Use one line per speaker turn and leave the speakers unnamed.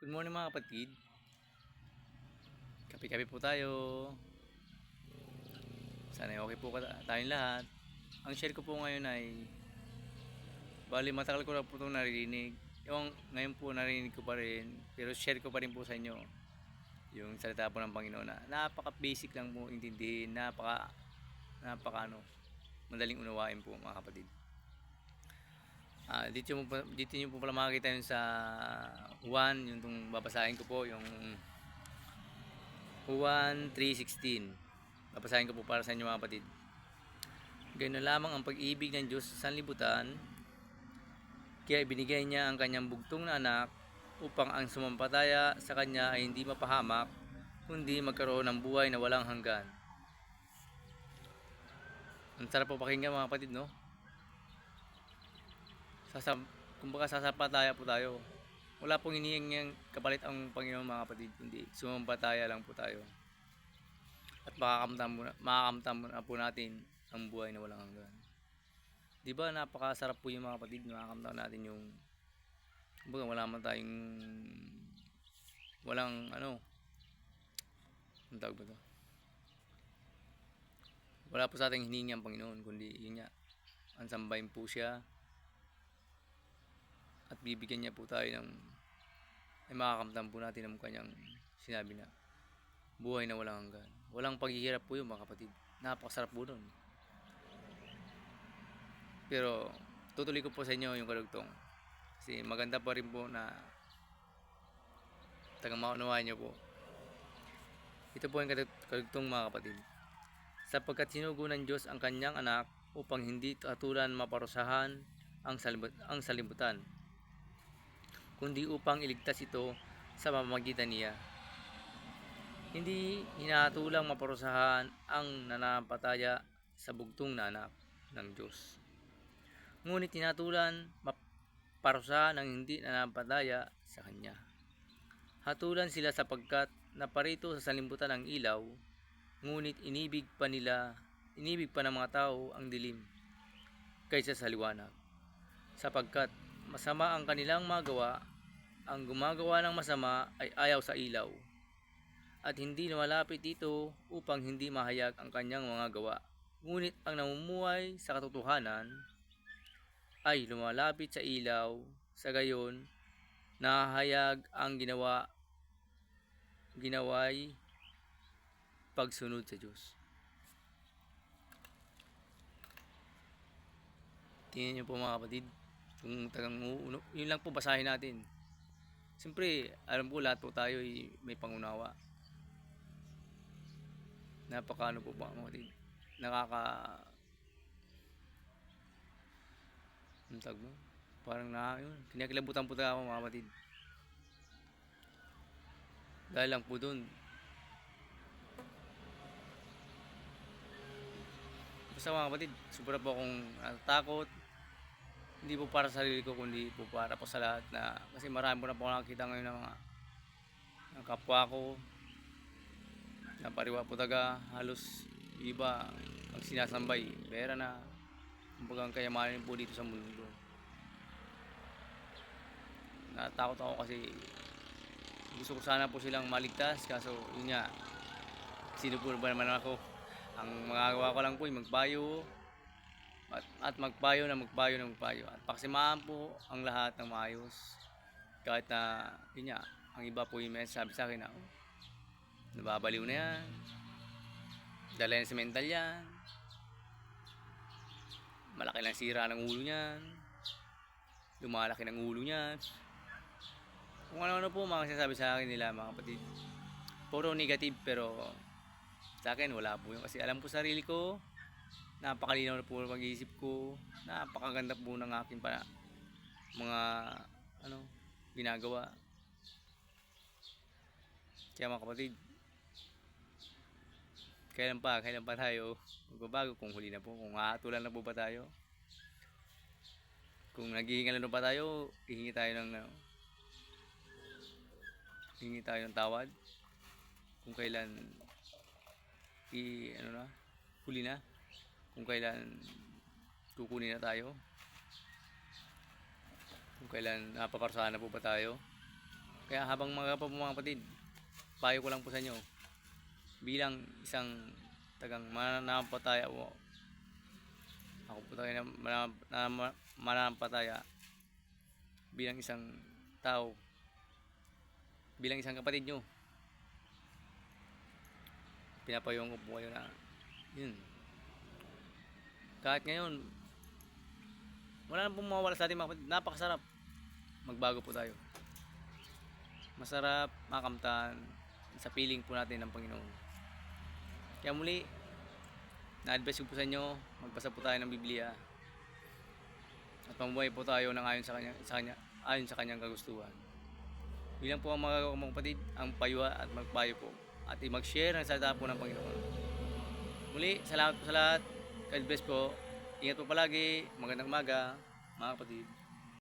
Good morning mga kapatid. Kape-kape po tayo. Sana ay okay po tayong lahat. Ang share ko po ngayon ay bali matagal ko na po itong naririnig. Yung ngayon po narinig ko pa rin pero share ko pa rin po sa inyo yung salita po ng Panginoon na napaka basic lang po intindihin, napaka napaka ano, madaling unawain po mga kapatid. Ah, dito mo dito niyo po pala makikita yun sa 1, yung tong babasahin ko po yung 1 3:16. Babasahin ko po para sa inyo mga kapatid. Ganyan lamang ang pag-ibig ng Diyos sa sanlibutan, kaya ibinigay niya ang kanyang bugtong na anak upang ang sumampataya sa kanya ay hindi mapahamak, kundi magkaroon ng buhay na walang hanggan. Ang sarap po pakinggan mga kapatid, no? Sasam, kumbaga sasapataya po tayo. Wala pong hinihingi kapalit ang Panginoon mga kapatid, kundi sumampataya lang po tayo. At makakamtam mo na, makakamtam mo na po natin ang buhay na walang hanggan. Di ba napakasarap po yung mga kapatid, makakamtam natin yung kumbaga wala man tayong walang ano ang tawag ba to? Wala po sa ating hiningi ang Panginoon, kundi yun nga, ang sambahin po siya, at bibigyan niya po tayo ng ay makakamtan po natin ang kanyang sinabi na buhay na walang hanggan. Walang paghihirap po yun mga kapatid. Napakasarap po nun. Pero tutuloy ko po sa inyo yung karugtong. Kasi maganda pa rin po na tagang maunawaan niyo po. Ito po yung karugtong mga kapatid. Sapagkat sinugo ng Diyos ang kanyang anak upang hindi katulan maparusahan ang, salibut, ang salibutan kundi upang iligtas ito sa pamamagitan niya. Hindi hinatulang maparusahan ang nanapataya sa bugtong na anak ng Diyos. Ngunit tinatulan maparusahan ang hindi nanapataya sa Kanya. Hatulan sila sapagkat naparito sa salimbutan ng ilaw, ngunit inibig pa nila, inibig pa ng mga tao ang dilim kaysa sa liwanag. Sapagkat masama ang kanilang magawa, ang gumagawa ng masama ay ayaw sa ilaw, at hindi lumalapit dito upang hindi mahayag ang kanyang mga gawa. Ngunit ang namumuhay sa katotohanan ay lumalapit sa ilaw, sa gayon, nahayag ang ginawa ginaway pagsunod sa Diyos. Tingnan niyo po mga kapatid, kung tagang uuno, yun lang po basahin natin. Siyempre, alam ko lahat po tayo ay may pangunawa. Napaka ano po ba mga kapatid? Nakaka... Ang mo? Parang na yun. Kinakilabutan po tayo mga kapatid. Dahil lang po dun. Basta mga kapatid, sobra po akong natatakot. Hindi po para sa sarili ko, kundi po para po sa lahat na kasi marami po na po nakakita ngayon ng mga ng kapwa ko na pariwa po taga halos iba ang sinasambay pera na kumbaga ang kayamanin po dito sa mundo. Natakot ako kasi gusto ko sana po silang maligtas kaso yun nga sino po ba naman ako? Ang magagawa ko lang po ay magbayo at, at magpayo na magpayo na magpayo. At paksimaan po ang lahat ng maayos. Kahit na yun nga ang iba po yung sabi sa akin na oh, nababaliw na yan. Dala yan sa mental yan. Malaki lang sira ng ulo niyan. Lumalaki ng ulo niyan. Kung ano-ano po mga sinasabi sa akin nila mga kapatid. Puro negative pero sa akin wala po yun. Kasi alam ko sarili ko napakalinaw na po ng pag-iisip ko. Napakaganda po ng aking pa mga ano ginagawa. Kaya mga kapatid kailan pa kailan pa tayo magbabago? Kung huli na po kung aatulan na po ba tayo? Kung naghihingal na pa tayo hihingi tayo ng ano, hihingi tayo ng tawad. Kung kailan i ano na huli na kung kailan kukunin na tayo. Kung kailan napaparusahan na po ba tayo. Kaya habang mga kapatid, payo ko lang po sa inyo, bilang isang tagang mananampataya po, ako po tayo na- mananampataya, bilang isang tao, bilang isang kapatid nyo, pinapayong ko po kayo na, yun, kahit ngayon, wala na pong mawawala sa ating mga kapatid, napakasarap, magbago po tayo. Masarap, makamtan, sa piling po natin ng Panginoon. Kaya muli, na-advise ko po sa inyo, magbasa po tayo ng Biblia. At mamuhay po tayo ng ayon sa kanya, sa kanya, ayon sa kanyang kagustuhan. Bilang po ang mga mga kapatid, ang paywa at magpayo po. At mag-share ng salita po ng Panginoon. Muli, salamat po sa lahat. God bless po. Ingat po palagi. Magandang umaga, mga kapatid.